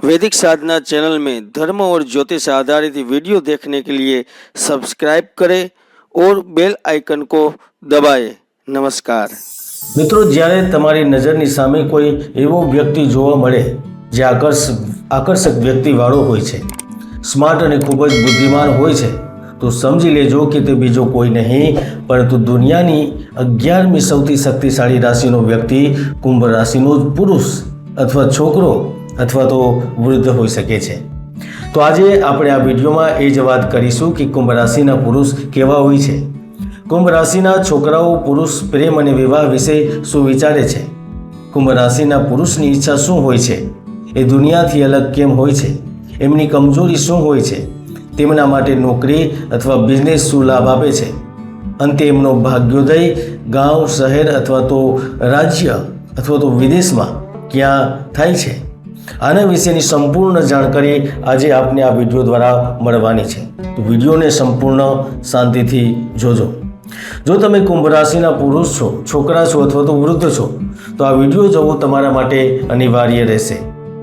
वैदिक साधना चैनल में धर्म और ज्योतिष आधारित वीडियो देखने के लिए सब्सक्राइब करें और बेल आइकन को दबाएं નમસ્કાર મિત્રો જ્યારે તમારી નજરની સામે કોઈ એવો વ્યક્તિ જોવા મળે જે આકર્ષ આકર્ષક વ્યક્તિવાળો હોય છે સ્માર્ટ અને ખૂબ જ બુદ્ધિમાન હોય છે તો સમજી લેજો કે તે બીજો કોઈ નહીં પરંતુ દુનિયાની અગિયારમી સૌથી શક્તિશાળી રાશિનો વ્યક્તિ કુંભ રાશિનો જ પુરુષ અથવા છોકરો અથવા તો વૃદ્ધ હોઈ શકે છે. તો આજે આપણે આ વિડીયોમાં એ જ વાત કરીશું કે કુંભ રાશિના પુરુષ કેવા હોય છે. કુંભ રાશિના છોકરાઓ પુરુષ પ્રેમ અને વિવાહ વિશે શું વિચારે છે? કુંભ રાશિના પુરુષની ઈચ્છા શું હોય છે? એ દુનિયાથી અલગ કેમ હોય છે? એમની કમજોરી શું હોય છે? તેમના માટે નોકરી અથવા બિઝનેસ શું લાભ આપે છે? અંતે એમનો ભાગ્યોદય ગાંવ, શહેર અથવા તો રાજ્ય અથવા તો વિદેશમાં ક્યાં થાય છે? આના વિશેની સંપૂર્ણ જાણકારી આજે આપને આ વીડિયો દ્વારા મળવાની છે. તો વિડીયોને સંપૂર્ણ શાંતિથી જોજો. જો તમે કુંભ રાશિના પુરુષ છો, છોકરા છો અથવા તો વૃદ્ધ છો, તો આ વીડિયો જોવો તમારા માટે અનિવાર્ય રહેશે.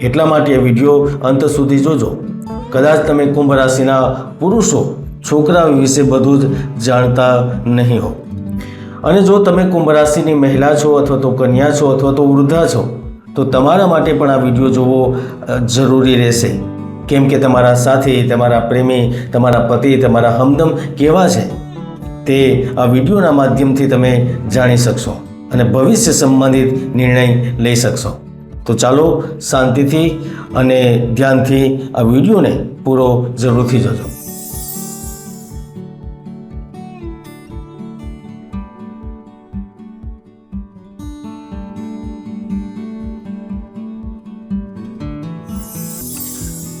એટલા માટે આ વીડિયો અંત સુધી જોજો. કદાચ તમે કુંભ રાશિના પુરુષો છોકરા વિશે બધું જ જાણતા નહીં હો. અને જો તમે કુંભ રાશિની મહિલા છો અથવા તો કન્યા છો અથવા તો વૃદ્ધા છો તો તમારા માટે પણ આ વીડિયો જોવો જરૂરી રહેશે. કેમ કે તમારા સાથી, તમારા પ્રેમી, તમારા પતિ, તમારા હમદમ કેવા છે તે આ વિડીયોના માધ્યમથી તમે જાણી શકશો અને ભવિષ્ય સંબંધિત નિર્ણય લઈ શકશો. તો ચાલો શાંતિથી અને ધ્યાનથી આ વિડીયોને પૂરો જરૂરથી જોજો.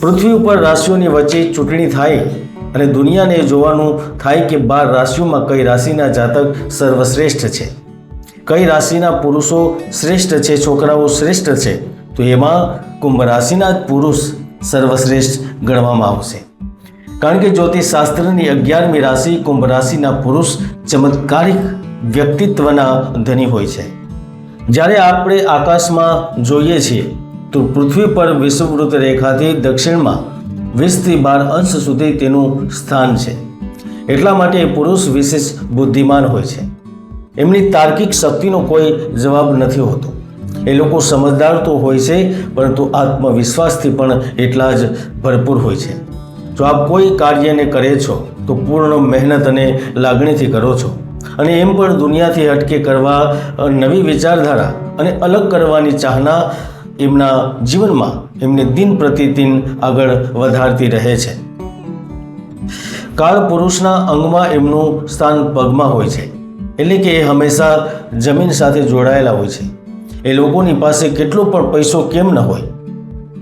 પૃથ્વી ઉપર રાશિઓની વચ્ચે ચૂંટણી થાય અને દુનિયાને જોવાનું થાય કે બાર રાશિઓમાં કઈ રાશિના જાતક સર્વશ્રેષ્ઠ છે. કઈ રાશિના પુરુષો શ્રેષ્ઠ છે, છોકરાઓ શ્રેષ્ઠ છે, તો એમાં કુંભ રાશિના જ પુરુષ સર્વશ્રેષ્ઠ ગણવામાં આવશે. કારણ કે જ્યોતિષશાસ્ત્રની અગિયારમી રાશિ કુંભ રાશિના પુરુષ ચમત્કારિક વ્યક્તિત્વના ધની હોય છે. જ્યારે આપણે આકાશમાં જોઈએ છીએ તો પૃથ્વી પર વિષુવવૃત્ત રેખાથી દક્ષિણમાં વીસથી બાર અંશ સુધી તેનું સ્થાન છે. એટલા માટે પુરુષ વિશેષ બુદ્ધિમાન હોય છે. એમની તાર્કિક શક્તિનો કોઈ જવાબ નથી હોતો. એ લોકો સમજદાર તો હોય છે, પરંતુ આત્મવિશ્વાસથી પણ એટલા જ ભરપૂર હોય છે. જો આપ કોઈ કાર્યને કરે છો, તો પૂર્ણ મહેનત અને લાગણીથી કરો છો. અને એમ પણ દુનિયાથી હટકે કરવા નવી વિચારધારા અને અલગ કરવાની ચાહના એમના જીવનમાં એમને દિન પ્રતિદિન આગળ વધારતી રહે છે. કાળ પુરુષના અંગમાં એમનું સ્થાન પગમાં હોય છે. એટલે કે એ હંમેશા જમીન સાથે જોડાયેલા હોય છે. એ લોકોની પાસે કેટલો પણ પૈસો કેમ ન હોય,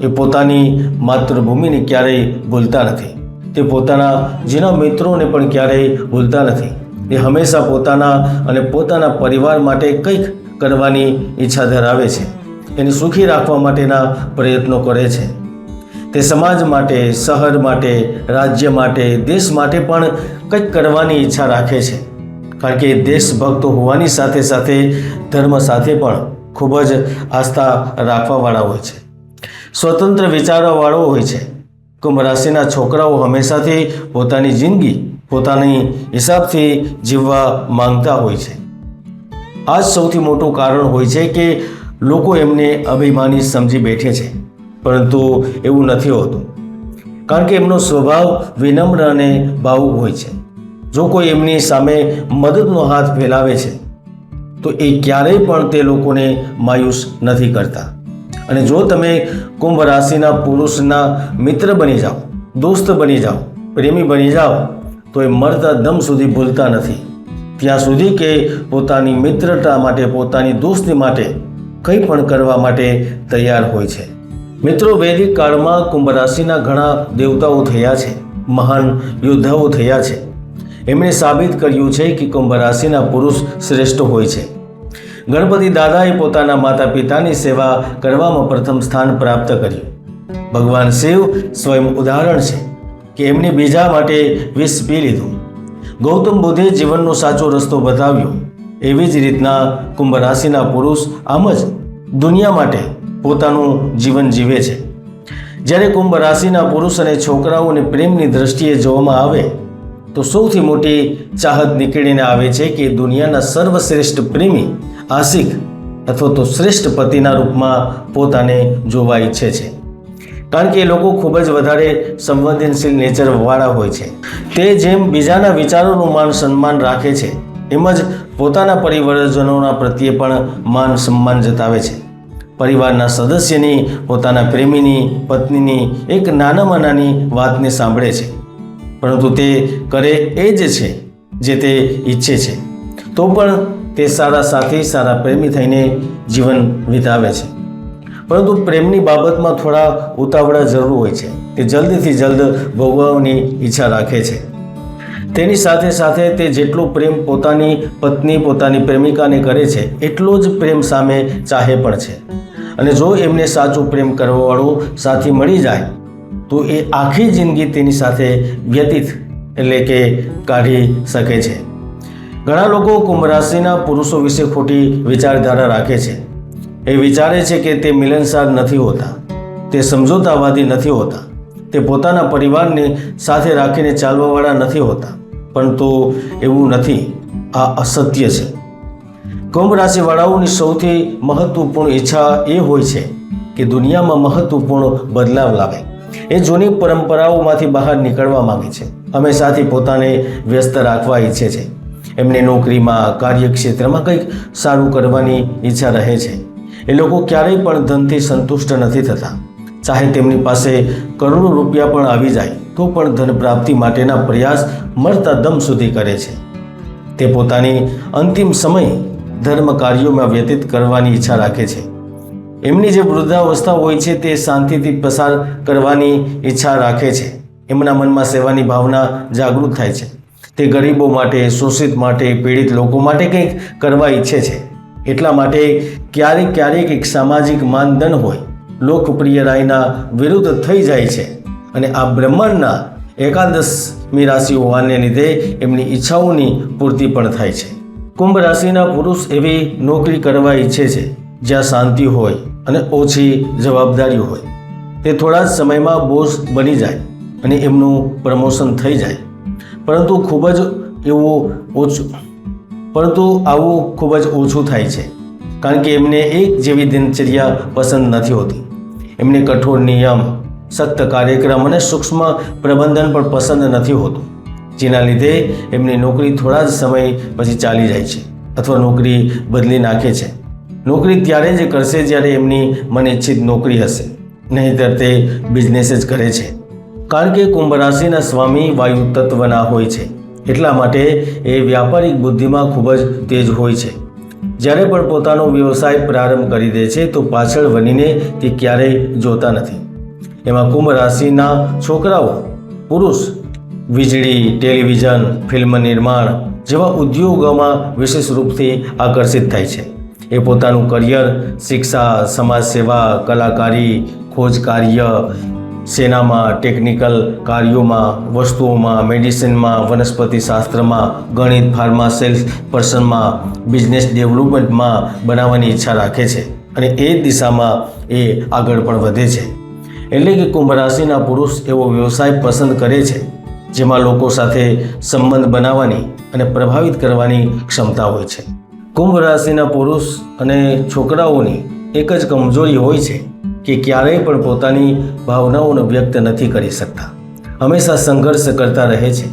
એ પોતાની માતૃભૂમિને ક્યારેય ભૂલતા નથી. તે પોતાના જેના મિત્રોને પણ ક્યારેય ભૂલતા નથી. એ હંમેશા પોતાના અને પોતાના પરિવાર માટે કંઈક કરવાની ઈચ્છા ધરાવે છે. એને સુખી રાખવા માટેના પ્રયત્નો કરે છે. તે સમાજ માટે, શહેર માટે, રાજ્ય માટે, દેશ માટે પણ કંઈક કરવાની ઈચ્છા રાખે છે. કારણ કે દેશભક્ત હોવાની સાથે સાથે ધર્મ સાથે પણ ખૂબ જ આસ્થા રાખવાવાળા હોય છે. સ્વતંત્ર વિચારવાવાળો હોય છે. કુંભ રાશિના છોકરાઓ હંમેશાથી પોતાની જિંદગી, પોતાની હિસાબથી જીવવા માંગતા હોય છે. આ જ સૌથી મોટું કારણ હોય છે કે લોકો એમને અભિમાની સમજી બેઠે છે, પરંતુ એવું નથી હોતું. કારણ કે એમનો સ્વભાવ વિનમ્ર અને ભાવુક હોય છે. જો કોઈ એમની સામે મદદનો હાથ ફેલાવે છે, તો એ ક્યારેય પણ તે લોકોને માયુસ નથી કરતા. અને જો તમે કુંભ રાશિના પુરુષના મિત્ર બની જાઓ, દોસ્ત બની જાઓ, પ્રેમી બની જાઓ, તો એ મરતા દમ સુધી ભૂલતા નથી. ત્યાં સુધી કે પોતાની મિત્રતા માટે, પોતાની દોસ્તી માટે કંઈ પણ કરવા માટે તૈયાર હોય છે. મિત્રો, વૈદિક કાળમાં કુંભ રાશિના ઘણા દેવતાઓ થયા છે, મહાન યોદ્ધાઓ થયા છે. એમણે સાબિત કર્યું છે કે કુંભ રાશિના પુરુષ શ્રેષ્ઠ હોય છે. ગણપતિ દાદાએ પોતાના માતા પિતાની સેવા કરવામાં પ્રથમ સ્થાન પ્રાપ્ત કર્યું. ભગવાન શિવ સ્વયં ઉદાહરણ છે કે એમને બીજા માટે વિષ પી લીધું. ગૌતમ બુદ્ધે જીવનનો સાચો રસ્તો બતાવ્યો. એવી જ રીતના કુંભ રાશિના પુરુષ આમ જ દુનિયા માટે પોતાનું જીવન જીવે છે. જ્યારે કુંભ રાશિના પુરુષ અને છોકરાઓને પ્રેમની દ્રષ્ટિએ જોવામાં આવે, તો સૌથી મોટી ચાહત નીકળીને આવે છે કે દુનિયાના સર્વશ્રેષ્ઠ પ્રેમી આશિક અથવા તો શ્રેષ્ઠ પતિના રૂપમાં પોતાને જોવા ઈચ્છે છે. કારણ કે એ લોકો ખૂબ જ વધારે સંવેદનશીલ નેચરવાળા હોય છે. તે જેમ બીજાના વિચારોનું માન સન્માન રાખે છે, એમ જ પોતાના પરિવારજનોના પ્રત્યે પણ માન સન્માન જતાવે છે. પરિવારના સદસ્યની, પોતાના પ્રેમીની, પત્નીની, એક નાનામાં નાની વાતને સાંભળે છે. પરંતુ તે કરે એ જ છે જે તે ઈચ્છે છે. તો પણ તે સારા સાથી, સારા પ્રેમી થઈને જીવન વિતાવે છે. પરંતુ પ્રેમની બાબતમાં થોડા ઉતાવળા જરૂર હોય છે. તે જલ્દીથી જલ્દ ભોગવવાની ઈચ્છા રાખે છે. તેની સાથે સાથે તે જેટલો પ્રેમ પોતાની પત્ની, પોતાની પ્રેમિકાને કરે છે, એટલો જ પ્રેમ સામે ચાહે પણ છે. અને જો એમને સાચું પ્રેમ કરવાવાળો સાથી મળી જાય, તો એ આખી જિંદગી તેની સાથે વ્યતીત એટલે કે કાઢી શકે છે. ઘણા લોકો કુંભ રાશિના પુરુષો વિશે ખોટી વિચારધારા રાખે છે. એ વિચારે છે કે તે મિલનસાર નથી હોતા, તે સમજોતાવાદી નથી હોતા, તે પોતાના પરિવારને સાથે રાખીને ચાલવાવાળા નથી હોતા. પરંતુ એવું નથી. આ અસત્ય છે. કુંભ રાશિવાળાઓની સૌથી મહત્વપૂર્ણ ઈચ્છા એ હોય છે કે દુનિયામાં મહત્વપૂર્ણ બદલાવ લાવે. એ જૂની પરંપરાઓમાંથી બહાર નીકળવા માંગે છે. હંમેશાથી પોતાને વ્યસ્ત રાખવા ઈચ્છે છે. એમને નોકરીમાં, કાર્યક્ષેત્રમાં કંઈક સારું કરવાની ઈચ્છા રહે છે. એ લોકો ક્યારેય પણ ધનથી સંતુષ્ટ નથી થતા. ચાહે તેમની પાસે કરોડો રૂપિયા પણ આવી જાય. તો પણ ધન પ્રાપ્તિ માટેના પ્રયાસ મળતા દમ સુધી કરે છે. તે પોતાની અંતિમ સમય ધર્મ કાર્યોમાં વ્યતીત કરવાની ઈચ્છા રાખે છે. એમની જે વૃદ્ધાવસ્થા હોય છે તે શાંતિથી પસાર કરવાની ઈચ્છા રાખે છે. એમના મનમાં સેવાની ભાવના જાગૃત થાય છે. તે ગરીબો માટે, શોષિત માટે, પીડિત લોકો માટે કંઈક કરવા ઈચ્છે છે. એટલા માટે ક્યારેક ક્યારેક એક સામાજિક માનદંડ હોય. લોકપ્રિય રાયના વિરુદ્ધ થઈ જાય છે. અને આ બ્રહ્માંડના એકાદશમી રાશિ હોવાને લીધે એમની ઈચ્છાઓની પૂર્તિ પણ થાય છે. કુંભ રાશિના પુરુષ એવી નોકરી કરવા ઈચ્છે છે, જ્યાં શાંતિ હોય અને ઓછી જવાબદારી હોય. તે થોડા જ સમયમાં બોસ બની જાય અને એમનું પ્રમોશન થઈ જાય. પરંતુ ખૂબ જ એવું ઓછું, પરંતુ આવું ખૂબ જ ઓછું થાય છે, કારણ કે એમને એક જેવી દિનચર્યા પસંદ નથી હોતી. એમને કઠોર નિયમ સખ્ત કાર્યક્રમ અને સૂક્ષ્મ પ્રબંધન પણ પસંદ નથી હોતું. જેના લીધે એમની નોકરી થોડા જ સમય પછી ચાલી જાય છે અથવા નોકરી બદલી નાખે છે. નોકરી ત્યારે જ કરશે જ્યારે એમની મનઇચ્છિત નોકરી હશે. નહીંતર તે બિઝનેસ જ કરે છે. કારણ કે કુંભ રાશિના સ્વામી વાયુ તત્વના હોય છે. એટલા માટે એ વ્યાપારિક બુદ્ધિમાં ખૂબ જ તેજ હોય છે. જ્યારે પણ પોતાનો વ્યવસાય પ્રારંભ કરી દે છે તો પાછળ વનીને તે ક્યારેય જોતા નથી. એમાં કુંભ રાશિના છોકરાઓ, પુરુષ, વીજળી, ટેલિવિઝન, ફિલ્મ નિર્માણ જેવા ઉદ્યોગોમાં વિશેષ રૂપથી આકર્ષિત થાય છે. એ પોતાનું કરિયર, શિક્ષા સમાજ સેવા કલાકારી ખોજ કાર્ય સેનામાં, ટેકનિકલ કાર્યોમાં, વસ્તુઓમાં, મેડિસિનમાં વનસ્પતિ શાસ્ત્રમાં ગણિત, ફાર્મા, સેલ્સ પર્સનમાં, બિઝનેસ ડેવલપમેન્ટમાં બનાવવાની ઈચ્છા રાખે છે અને એ દિશામાં એ આગળ પણ વધે છે. એટલે કે કુંભ રાશિના પુરુષ એવો વ્યવસાય પસંદ કરે છે, જેમાં લોકો સાથે સંબંધ બનાવવાની અને પ્રભાવિત કરવાની ક્ષમતા હોય છે. કુંભ રાશિના પુરુષ અને છોકરાઓની એક જ કમજોરી હોય છે કે ક્યારેય પણ પોતાની ભાવનાઓને વ્યક્ત નથી કરી શકતા. હંમેશા સંઘર્ષ કરતા રહે છે.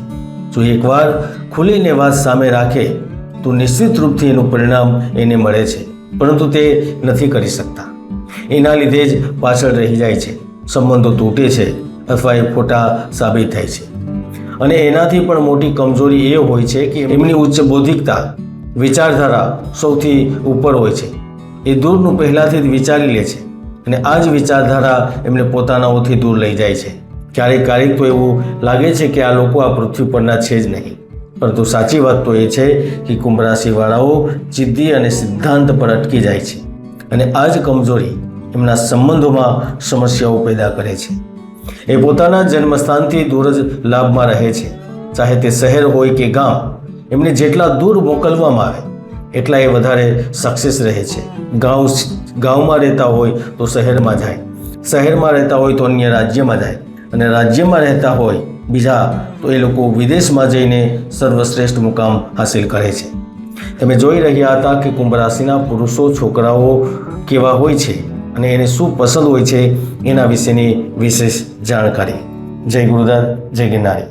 જો એકવાર ખુલીને વાત સામે રાખે, તો નિશ્ચિત રૂપથી એનું પરિણામ એને મળે છે, પરંતુ તે નથી કરી શકતા. એના લીધે જ પાછળ રહી જાય છે. સંબંધો તૂટે છે અથવા એ ખોટા સાબિત થાય છે. અને એનાથી પણ મોટી કમજોરી એ હોય છે કે એમની ઉચ્ચ બૌદ્ધિકતા વિચારધારા સૌથી ઉપર હોય છે. એ દૂરનું પહેલાંથી જ વિચારી લે છે અને આ જ વિચારધારા એમને પોતાનાઓથી દૂર લઈ જાય છે. ક્યારેક ક્યારેક તો એવું લાગે છે કે આ લોકો આ પૃથ્વી પરના છે જ નહીં. પરંતુ સાચી વાત તો એ છે કે કુંભ રાશિવાળાઓ જિદ્દી અને સિદ્ધાંત પર અટકી જાય છે. અને આ જ કમજોરી એમના સંબંધોમાં સમસ્યાઓ પેદા કરે છે. એ પોતાના જન્મસ્થાનથી દૂર જ લાભમાં રહે છે. ચાહે તે શહેર હોય કે ગામ, એમને જેટલા દૂર મોકલવામાં આવે, એટલા એ વધારે સક્સેસ રહે છે. ગાંવ ગામમાં રહેતા હોય તો શહેરમાં જાય, શહેરમાં રહેતા હોય તો અન્ય રાજ્યમાં જાય અને રાજ્યમાં રહેતા હોય બીજા તો એ લોકો વિદેશમાં જઈને સર્વશ્રેષ્ઠ મુકામ હાંસિલ કરે છે. તમે જોઈ રહ્યા હતા કે કુંભ રાશિના પુરુષો, છોકરાઓ કેવા હોય છે. અને એને શું પસંદ હોય છે એના વિશેની વિશેષ જાણકારી. જય ગુરુદાન જય ગિરનારી.